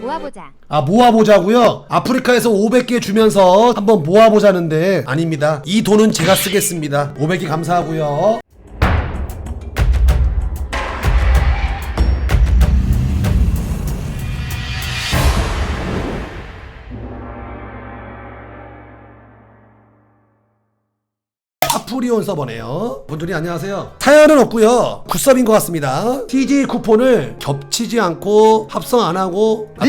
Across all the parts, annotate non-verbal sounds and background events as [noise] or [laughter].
모아보자. 아 모아보자고요? 아프리카에서 500개 주면서 한번 모아보자는데 아닙니다 이 돈은 제가 쓰겠습니다 500개 감사하고요 프리온 서버네요. 분들이 안녕하세요. 사연은 없고요. 굿섭인 것 같습니다. TJ 쿠폰을 겹치지 않고 합성 안 하고 같아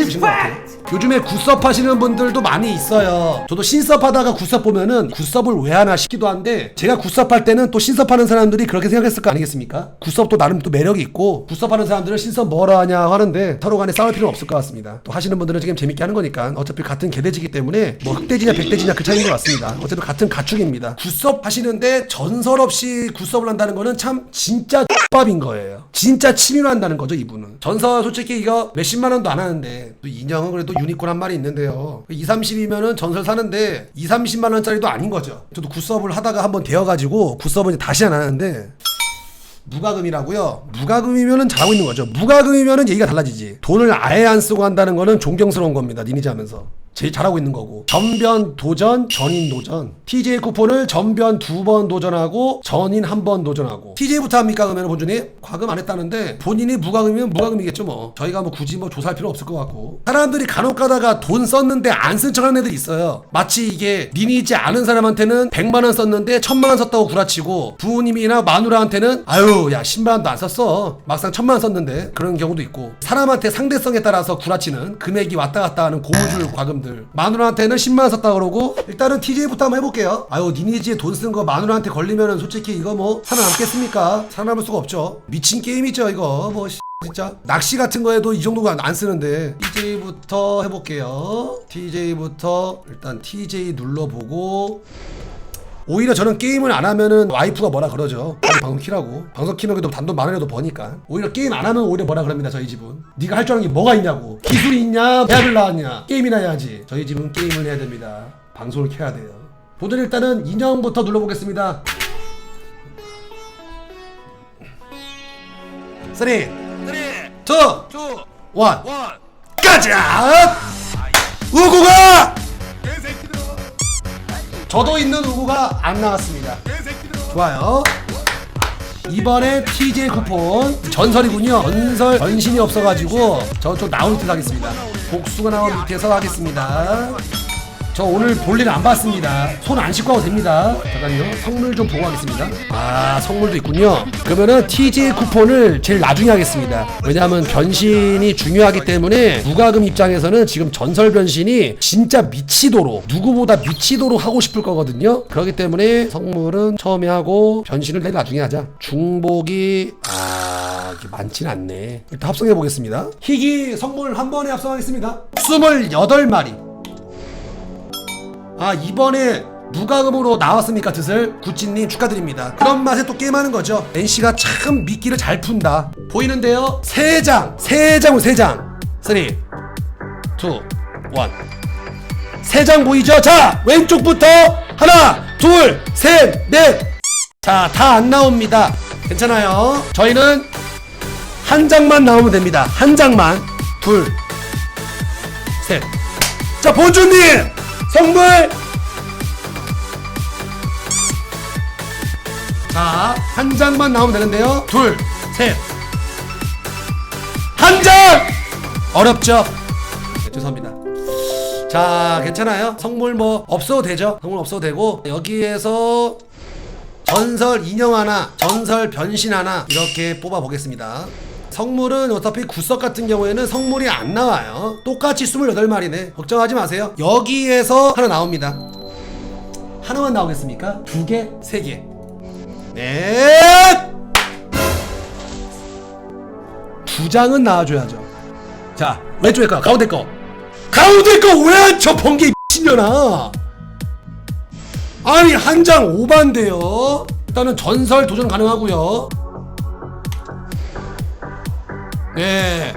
요. 요즘에 굿섭 하시는 분들도 많이 있어요. 저도 신섭 하다가 굿섭 보면은 굿섭을 왜 하나 싶기도 한데 제가 굿섭 할 때는 또 신섭 하는 사람들이 그렇게 생각했을 거 아니겠습니까? 굿섭도 나름 또 매력이 있고 굿섭 하는 사람들은 신섭 뭐라 하냐 하는데 서로 간에 싸울 필요는 없을 것 같습니다. 또 하시는 분들은 지금 재밌게 하는 거니까 어차피 같은 개돼지기 때문에 뭐 흑돼지냐 백돼지냐 그 차이인 것 같습니다. 어쨌든 같은 가축입니다. 굿섭 하시는데 전설 없이 굿섭을 한다는 거는 참 진짜 X밥인 거예요. 진짜 치밀 한다는 거죠 이분은. 전설 솔직히 이거 몇십만 원도 안 하는데 또 인형은 그래도 유니콘 한 마리 있는데요. 2, 30이면은 전설 사는데 2, 30만 원짜리도 아닌 거죠. 저도 굿섭을 하다가 한번 되어가지고 굿섭은 다시 안 하는데 무과금이라고요? 무과금이면은 잘하고 있는 거죠. 무과금이면은 얘기가 달라지지. 돈을 아예 안 쓰고 한다는 거는 존경스러운 겁니다. 니니지 하면서. 제일 잘하고 있는 거고. 전변 도전, 전인 도전. TJ 쿠폰을 전변 두 번 도전하고 전인 한 번 도전하고. TJ부터 합니까? 그러면 본주님? 과금 안 했다는데 본인이 무과금이면 무과금이겠죠 뭐. 저희가 뭐 굳이 뭐 조사할 필요 없을 것 같고. 사람들이 간혹 가다가 돈 썼는데 안 쓴 척하는 애들 있어요. 마치 이게 니니지 않은 사람한테는 100만 원 썼는데 1000만 원 썼다고 구라치고 부모님이나 마누라한테는 아유 야 10만 원도 안 썼어. 막상 1000만 원 썼는데 그런 경우도 있고. 사람한테 상대성에 따라서 구라치는 금액이 왔다 갔다 하는 고무줄 과금 들. 마누라한테는 10만 원 썼다 그러고 일단은 TJ부터 한번 해볼게요. 아유 니니지에 돈 쓴 거 마누라한테 걸리면은 솔직히 이거 뭐 살아남겠습니까? 살아남을 수가 없죠. 미친 게임이죠 이거 뭐 씨, 진짜 낚시 같은 거에도 이 정도가 안 쓰는데 TJ부터 해볼게요. TJ부터 일단 TJ 눌러보고 오히려 저는 게임을 안 하면은 와이프가 뭐라 그러죠. 빨리 방송 키라고. 방송 키는 게도 단돈 만 원이라도 버니까. 오히려 게임 안 하면 오히려 뭐라 그럽니다. 저희 집은. 네가 할 줄 아는 게 뭐가 있냐고. 기술이 있냐? 대학을 나왔냐? 게임이나 해야지. 저희 집은 게임을 해야 됩니다. 방송을 켜야 돼요. 보들 일단은 인형부터 눌러보겠습니다. 3, 2, 1, 가자! 우구가! 저도 있는 우구가 안 나왔습니다. 좋아요. 이번에 TJ 쿠폰 전설이군요. 전설 변신이 없어가지고 저쪽 나온 밑에서 하겠습니다. 복수가 나온 밑에서 하겠습니다. 저 오늘 볼일 안 봤습니다. 손 안 씻고 와도 됩니다. 잠깐요. 성물 좀 보고 하겠습니다. 아, 성물도 있군요. 그러면은 TJ 쿠폰을 제일 나중에 하겠습니다. 왜냐하면 변신이 중요하기 때문에 무과금 입장에서는 지금 전설 변신이 진짜 미치도록 누구보다 미치도록 하고 싶을 거거든요. 그렇기 때문에 성물은 처음에 하고 변신을 내일 나중에 하자. 중복이 아 이게 많진 않네. 일단 합성해 보겠습니다. 희귀 성물 한 번에 합성하겠습니다. 28마리. 아 이번에 무과금으로 나왔습니까 드슬? 구찌님 축하드립니다. 그런 맛에 또 게임하는 거죠. NC가 참 미끼를 잘 푼다. 보이는데요? 3장 3장으로 3장 3 2 1 3장 보이죠? 자 왼쪽부터 하나 둘셋넷자 다 안 나옵니다. 괜찮아요? 저희는 한 장만 나오면 됩니다. 한 장만. 둘셋자 본주님 선물 자, 한 장만 나오면 되는데요. 둘, 셋. 한 장! 어렵죠? 네, 죄송합니다. 자, 괜찮아요. 성물 뭐 없어도 되죠. 성물 없어도 되고 여기에서 전설 인형 하나, 전설 변신 하나 이렇게 뽑아 보겠습니다. 성물은 어차피 구석 같은 경우에는 성물이 안 나와요. 똑같이 28마리네. 걱정하지 마세요. 여기에서 하나 나옵니다. 하나만 나오겠습니까? 두 개, 세 개. 네. 두 장은 나와줘야죠. 자, 왼쪽에 거, 가운데 거. 가운데 거 왜 저 번개 미친년아. 아니 한 장 오반데요. 일단은 전설 도전 가능하고요. 네.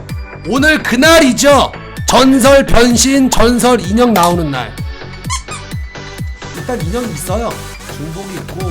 오늘 그날이죠. 전설 변신, 전설 인형 나오는 날. 일단 인형이 있어요. 중복이 있고.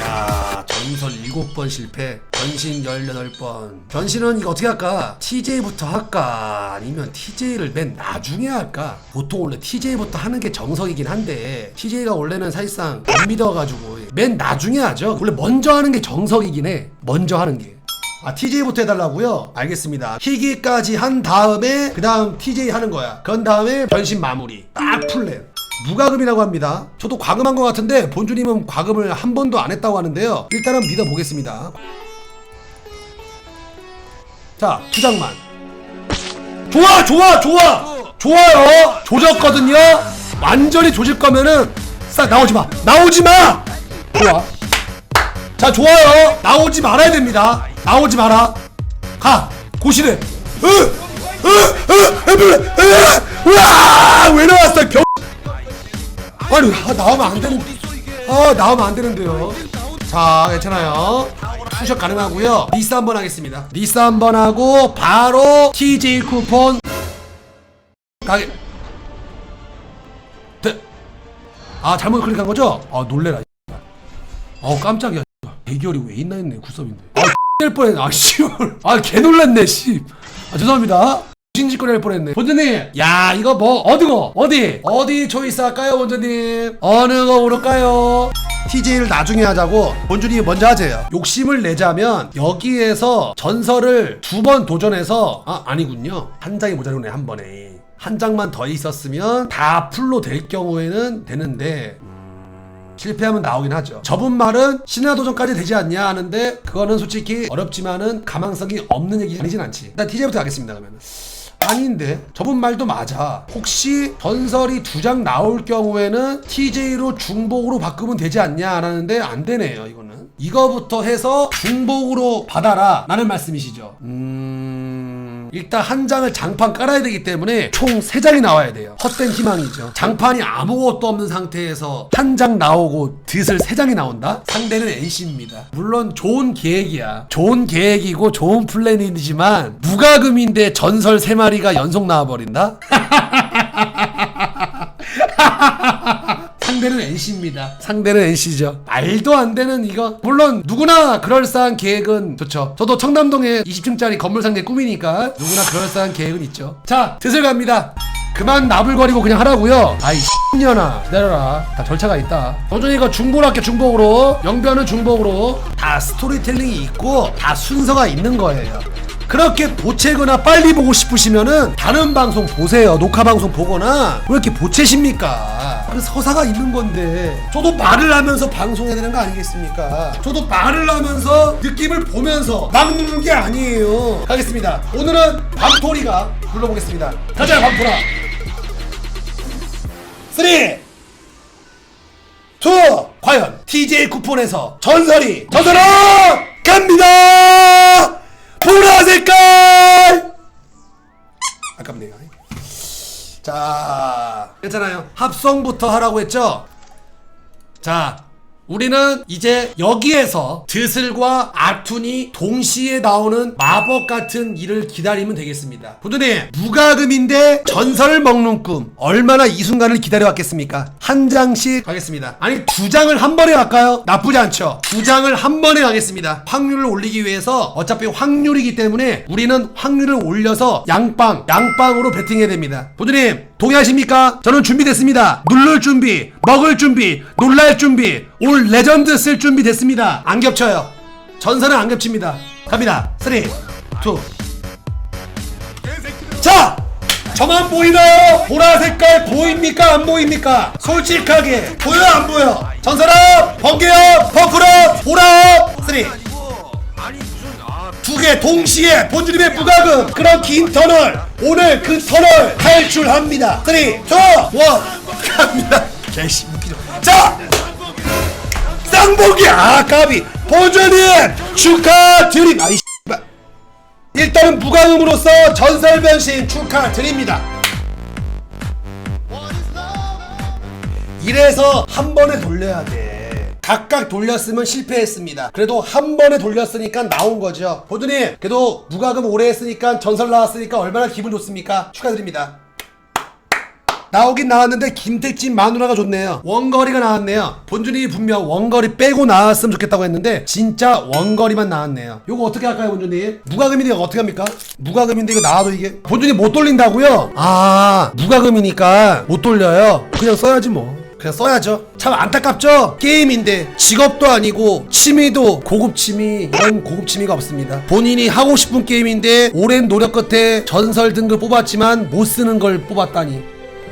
야, 전설 전설 7번 실패 변신 18번 변신은 이거 어떻게 할까? TJ부터 할까? 아니면 TJ를 맨 나중에 할까? 보통 원래 TJ부터 하는 게 정석이긴 한데 TJ가 원래는 사실상 못 믿어가지고 맨 나중에 하죠 원래 먼저 하는 게 정석이긴 해 먼저 하는 게 아 TJ부터 해달라고요? 알겠습니다. 희귀까지 한 다음에 그 다음 TJ 하는 거야. 그런 다음에 변신 마무리. 딱 플랜 무과금이라고 합니다. 저도 과금한 것 같은데 본주님은 과금을 한 번도 안 했다고 하는데요. 일단은 믿어보겠습니다. 자 투장만. 좋아 좋아 좋아! 좋아요. 조졌거든요. 완전히 조질 거면은 싹 나오지 마. 나오지 마! 좋아. 자 좋아요. 나오지 말아야 됩니다 나오지 마라. 가. 고시래. 으으으으으으으왜 나왔어 병 아니 아, 나오면 안 되는 아 나오면 안 되는데요. 자 괜찮아요. 투샷 가능하고요. 리스 한번 하겠습니다. 리스 한번 하고 바로 TJ 쿠폰 가게. 네. 아 잘못 클릭한 거죠? 아 놀래라 어 깜짝이야. 대기열이 왜 있나 했네 굿섭인데. 아 될 뻔했네. 아 씨발. 아개 놀랐네 씨 아 죄송합니다. 신짓거리 할 뻔했네. 본주님. 야 이거 뭐 어디고? 어디? 어디 초이스 할까요 본주님? 어느 거 고를까요? TJ를 나중에 하자고 본주님이 먼저 하세요. 욕심을 내자면 여기에서 전설을 두 번 도전해서 아 아니군요. 한 장이 모자르네 한 번에. 한 장만 더 있었으면 다 풀로 될 경우에는 되는데 실패하면 나오긴 하죠. 저분 말은 신화 도전까지 되지 않냐 하는데 그거는 솔직히 어렵지만은 가망성이 없는 얘기 아니진 않지. 일단 TJ부터 가겠습니다 그러면은. 아닌데 저분 말도 맞아 혹시 전설이 두 장 나올 경우에는 TJ로 중복으로 바꾸면 되지 않냐 안 하는데 안 되네요 이거는 이거부터 해서 중복으로 받아라 라는 말씀이시죠 음... 일단 한 장을 장판 깔아야 되기 때문에 총 세 장이 나와야 돼요 헛된 희망이죠 장판이 아무것도 없는 상태에서 한 장 나오고 드슬 세 장이 나온다? 상대는 NC입니다 물론 좋은 계획이야 좋은 계획이고 좋은 플랜이지만 무과금인데 전설 세 마리가 연속 나와버린다? [laughs] [laughs] 상대는 NC입니다. 상대는 NC죠. 말도 안 되는 이거. 물론 누구나 그럴싸한 계획은 좋죠. 저도 청담동에 20층짜리 건물 상대 꿈이니까 누구나 그럴싸한 계획은 있죠. 자, 드슬 갑니다. 그만 나불거리고 그냥 하라고요. 아이 년아 기다려라. 다 절차가 있다. 도전이 이거 중복으로 할게 중복으로. 영변은 중복으로. 다 스토리텔링이 있고 다 순서가 있는 거예요. 그렇게 보채거나 빨리 보고 싶으시면은 다른 방송 보세요. 녹화 방송 보거나 왜 이렇게 보채십니까? 그 서사가 있는 건데 저도 말을 하면서 방송해야 되는 거 아니겠습니까? 저도 말을 하면서 느낌을 보면서 막는 게 아니에요. 가겠습니다. 오늘은 밤토리가 불러보겠습니다. 가자 밤토라. 3 2 과연 TJ 쿠폰에서 전설이 전설은 갑니다. 보라 색깔 아깝네요. 자 괜찮아요. 합성부터 하라고 했죠? 자 우리는 이제 여기에서 드슬과 아툰이 동시에 나오는 마법 같은 일을 기다리면 되겠습니다. 부두님 무과금인데 전설을 먹는 꿈 얼마나 이 순간을 기다려왔겠습니까? 한 장씩 가겠습니다. 아니 두 장을 한 번에 갈까요? 나쁘지 않죠. 두 장을 한 번에 가겠습니다. 확률을 올리기 위해서 어차피 확률이기 때문에 우리는 확률을 올려서 양빵 양빵으로 베팅해야 됩니다. 부두님 동의하십니까? 저는 준비됐습니다. 누를 준비, 먹을 준비, 놀랄 준비, 올 레전드 쓸 준비 됐습니다. 안 겹쳐요. 전설은 안 겹칩니다. 갑니다. 3, 2. 자! 저만 보이나요? 보라 색깔 보입니까? 안 보입니까? 솔직하게 보여 안 보여? 전설아! 번개야! 퍼프라! 보라! 3, 두 개 동시에 본주님의 부각은 그런 긴 터널 오늘 그 터널 탈출합니다. 3 2 1 갑니다. 개씨 웃기죠. 자 쌍복이 아 까비. 본주님 축하드립니다 아이 씨발. 일단은 무과금으로서 전설 변신 축하드립니다. 이래서 한 번에 돌려야 돼. 각각 돌렸으면 실패했습니다. 그래도 한 번에 돌렸으니까 나온 거죠. 보드님, 그래도 무과금 오래 했으니까 전설 나왔으니까 얼마나 기분 좋습니까? 축하드립니다. 나오긴 나왔는데 김택진 마누라가 좋네요 원거리가 나왔네요 본준이 분명 원거리 빼고 나왔으면 좋겠다고 했는데 진짜 원거리만 나왔네요 요거 어떻게 할까요 본준이 무과금인데 이거 어떻게 합니까 무과금인데 이거 나와도 이게 본준이 못 돌린다고요 아 무과금이니까 못 돌려요 그냥 써야지 뭐 그냥 써야죠. 참 안타깝죠? 게임인데 직업도 아니고 취미도 고급 취미 이런 고급 취미가 없습니다. 본인이 하고 싶은 게임인데 오랜 노력 끝에 전설 등급 뽑았지만 못 쓰는 걸 뽑았다니.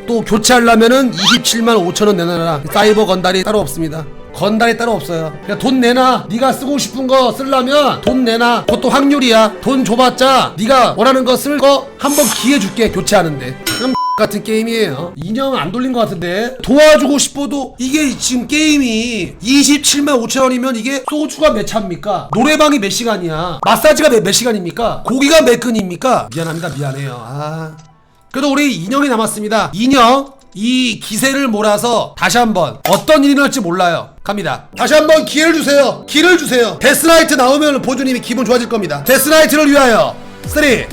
또 교체하려면은 27만 5천 원 내놔라. 사이버 건달이 따로 없습니다. 건달이 따로 없어요. 그냥 돈 내놔. 네가 쓰고 싶은 거 쓰려면 돈 내놔. 그것도 확률이야. 돈 줘봤자 네가 원하는 거 쓸 거 한 번 기회 줄게 교체하는데. 참 [laughs] 같은 게임이에요. 인형 안 돌린 것 같은데 도와주고 싶어도 이게 지금 게임이 27만 5천 원이면 이게 소주가 몇 차입니까? 노래방이 몇 시간이야? 마사지가 몇, 몇 시간입니까? 고기가 몇 근입니까? 미안합니다, 미안해요. 아. 그래도 우리 인형이 남았습니다. 인형 이 기세를 몰아서 다시 한번 어떤 일이 일어날지 몰라요. 갑니다. 다시 한번 기회를 주세요. 기를 주세요. 데스나이트 나오면 보주님이 기분 좋아질 겁니다. 데스나이트를 위하여 3, 2, 1.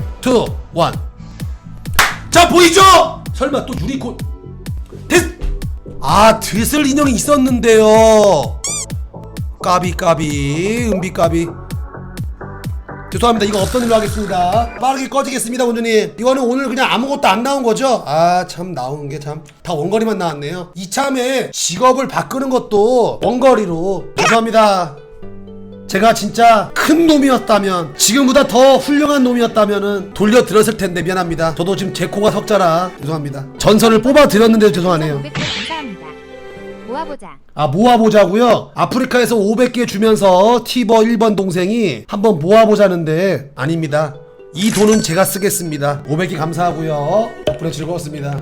자 보이죠? 설마 또 유니콘 데스 아 드슬 인형이 있었는데요. 까비 까비 은비 까비 죄송합니다. 이거 없던 일로 하겠습니다. 빠르게 꺼지겠습니다, 원주님. 이거는 오늘 그냥 아무것도 안 나온 거죠? 아, 참, 나온 게 참. 다 원거리만 나왔네요. 이참에 직업을 바꾸는 것도 원거리로. 죄송합니다. 제가 진짜 큰 놈이었다면, 지금보다 더 훌륭한 놈이었다면은 돌려드렸을 텐데 미안합니다. 저도 지금 제 코가 석자라 죄송합니다. 전선을 뽑아 드렸는데도 죄송하네요. 모아보자. 아 모아보자고요? 아프리카에서 500개 주면서 티버 1번 동생이 한번 모아보자는데 아닙니다 이 돈은 제가 쓰겠습니다 500개 감사하고요 덕분에 즐거웠습니다